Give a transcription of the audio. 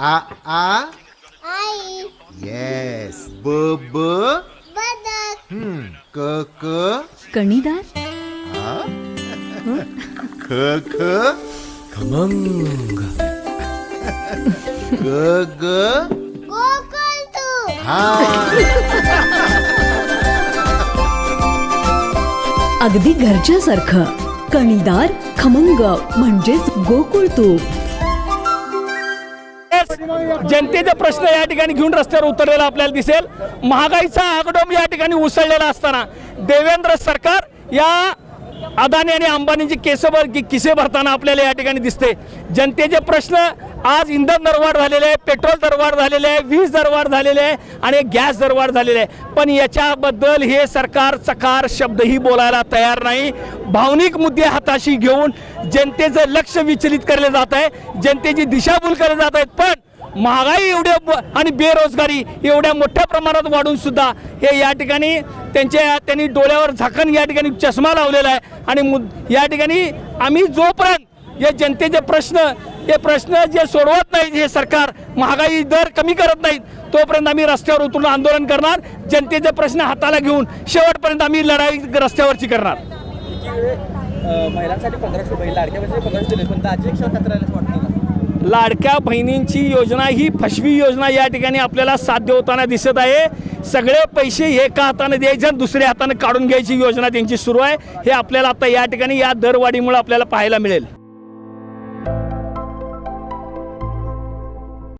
आ आ? आई. Yes ब ब बदक हम्म क क कणीदार? ख ख खमंग. ग ग गोकुळ तू. हा. अगदी घरच्यासारखं. कणीदार खमंग म्हणजेच गोकुळ तूप जनतेचा प्रश्न या ठिकाणी घेऊन रस्त्यावर उतरलेला आपल्याला दिसेल. महागाईचा आगडोम या ठिकाणी उसळलेला असताना देवेंद्र सरकार या अदानी आणि अंबानीची केस भर किसे भरताना आपल्याला या ठिकाणी दिसते. जनतेचे प्रश्न आज इंधन दरवाढ झालेले आहे पेट्रोल दरवाढ झालेले आहे वीज दरवाढ झालेले आहे आणि गॅस दरवाढ झालेले आहे. पण याच्याबद्दल हे सरकार चकार शब्दही बोलायला तयार नाही. भावनिक मुद्दे हाताशी घेऊन जनतेचं लक्ष विचलित केले जात आहे. जनतेची दिशाभूल केले जात आहेत पण महागाई एवढ्या आणि बेरोजगारी एवढ्या मोठ्या प्रमाणात वाढून सुद्धा हे या ठिकाणी त्यांच्या त्यांनी डोळ्यावर झाकण या ठिकाणी चष्मा लावलेला आहे. आणि या ठिकाणी आम्ही जोपर्यंत हे जनतेचे प्रश्न हे प्रश्न जे सोडवत नाहीत हे सरकार महागाई दर कमी करत नाहीत तोपर्यंत आम्ही रस्त्यावर उतरून आंदोलन करणार जनतेचे प्रश्न हाताला घेऊन शेवटपर्यंत आम्ही लढाई रस्त्यावरची करणार. महिलांसाठी. लाडक्या बहिणींची योजना ही फसवी योजना या ठिकाणी आपल्याला साध्य होताना दिसत आहे. सगळे पैसे एका हाताने द्यायचे आणि दुसऱ्या हाताने काढून घ्यायची योजना त्यांची सुरू आहे. हे आपल्याला आता या ठिकाणी या दरवाढीमुळे आपल्याला पाहायला मिळेल.